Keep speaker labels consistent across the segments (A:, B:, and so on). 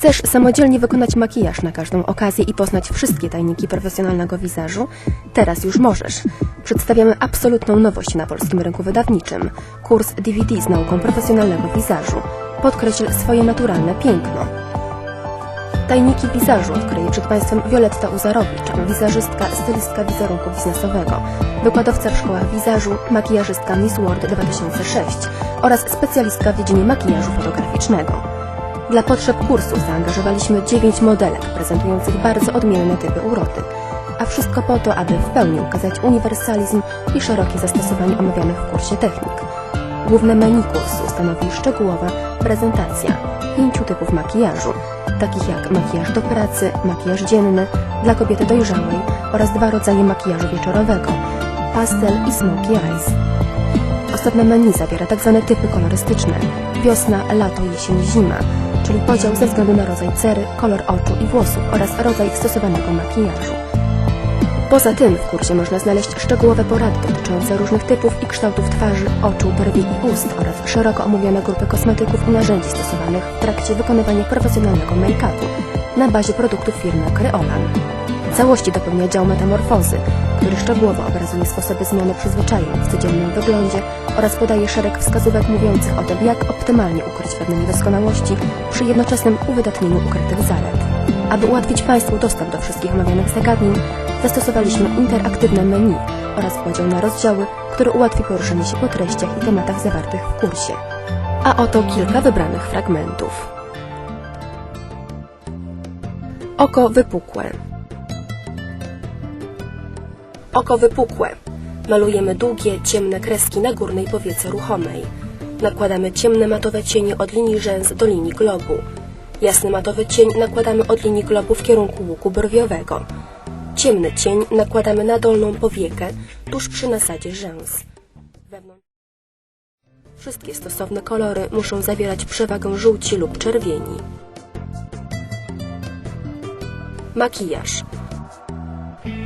A: Chcesz samodzielnie wykonać makijaż na każdą okazję i poznać wszystkie tajniki profesjonalnego wizażu? Teraz już możesz. Przedstawiamy absolutną nowość na polskim rynku wydawniczym. Kurs DVD z nauką profesjonalnego wizażu. Podkreśl swoje naturalne piękno. Tajniki wizażu odkryje przed Państwem Wioletta Uzarowicz, wizażystka, stylistka wizerunku biznesowego, wykładowca w szkołach wizażu, makijażystka Miss World 2006 oraz specjalistka w dziedzinie makijażu fotograficznego. Dla potrzeb kursu zaangażowaliśmy 9 modelek prezentujących bardzo odmienne typy urody, a wszystko po to, aby w pełni ukazać uniwersalizm i szerokie zastosowanie omawianych w kursie technik. Główne menu kursu stanowi szczegółowa prezentacja pięciu typów makijażu, takich jak makijaż do pracy, makijaż dzienny dla kobiety dojrzałej oraz dwa rodzaje makijażu wieczorowego, pastel i smoky eyes. Osobne menu zawiera tzw. typy kolorystyczne wiosna, lato, jesień, zima, czyli podział ze względu na rodzaj cery, kolor oczu i włosów oraz rodzaj stosowanego makijażu. Poza tym w kursie można znaleźć szczegółowe porady dotyczące różnych typów i kształtów twarzy, oczu, brwi i ust oraz szeroko omówione grupy kosmetyków i narzędzi stosowanych w trakcie wykonywania profesjonalnego make-upu na bazie produktów firmy Creolan. Całości dopełnia dział metamorfozy, który szczegółowo obrazuje sposoby zmiany przyzwyczajeń w codziennym wyglądzie oraz podaje szereg wskazówek mówiących o tym, jak optymalnie ukryć pewne niedoskonałości przy jednoczesnym uwydatnieniu ukrytych zalet. Aby ułatwić Państwu dostęp do wszystkich omawianych zagadnień, zastosowaliśmy interaktywne menu oraz podział na rozdziały, który ułatwi poruszenie się po treściach i tematach zawartych w kursie. A oto kilka wybranych fragmentów. Oko wypukłe. Oko wypukłe. Malujemy długie, ciemne kreski na górnej powiece ruchomej. Nakładamy ciemne matowe cienie od linii rzęs do linii globu. Jasny matowy cień nakładamy od linii globu w kierunku łuku brwiowego. Ciemny cień nakładamy na dolną powiekę, tuż przy nasadzie rzęs. Wszystkie stosowne kolory muszą zawierać przewagę żółci lub czerwieni. Makijaż.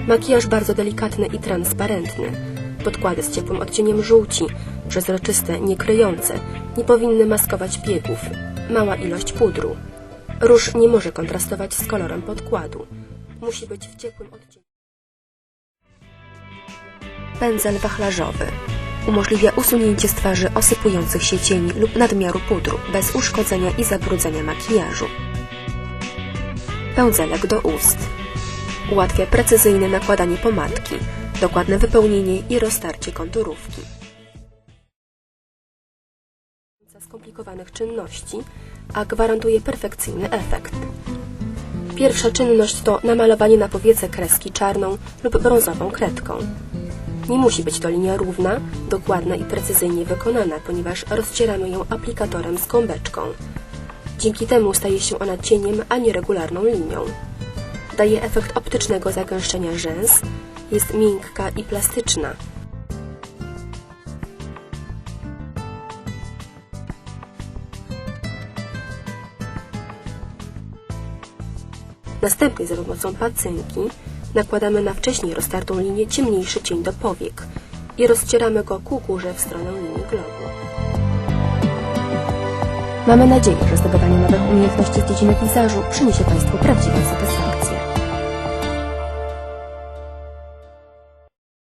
A: Makijaż bardzo delikatny i transparentny. Podkłady z ciepłym odcieniem żółci, przezroczyste, niekryjące, nie powinny maskować biegów. Mała ilość pudru. Róż nie może kontrastować z kolorem podkładu. Musi być w ciepłym odcieniu. Pędzel wachlarzowy. Umożliwia usunięcie z twarzy osypujących się cieni lub nadmiaru pudru bez uszkodzenia i zabrudzenia makijażu. Pędzelek do ust. Ułatwia precyzyjne nakładanie pomadki, dokładne wypełnienie i roztarcie konturówki. skomplikowanych czynności, a gwarantuje perfekcyjny efekt. Pierwsza czynność to namalowanie na powiece kreski czarną lub brązową kredką. Nie musi być to linia równa, dokładna i precyzyjnie wykonana, ponieważ rozcieramy ją aplikatorem z gąbeczką. Dzięki temu staje się ona cieniem, a nie regularną linią. Daje efekt optycznego zagęszczenia rzęs, jest miękka i plastyczna. Następnie za pomocą pacynki nakładamy na wcześniej roztartą linię ciemniejszy cień do powiek i rozcieramy go ku górze w stronę linii globu. Mamy nadzieję, że zdobywanie nowych umiejętności z dziedziny wizażu przyniesie Państwu prawdziwą satysfakcję.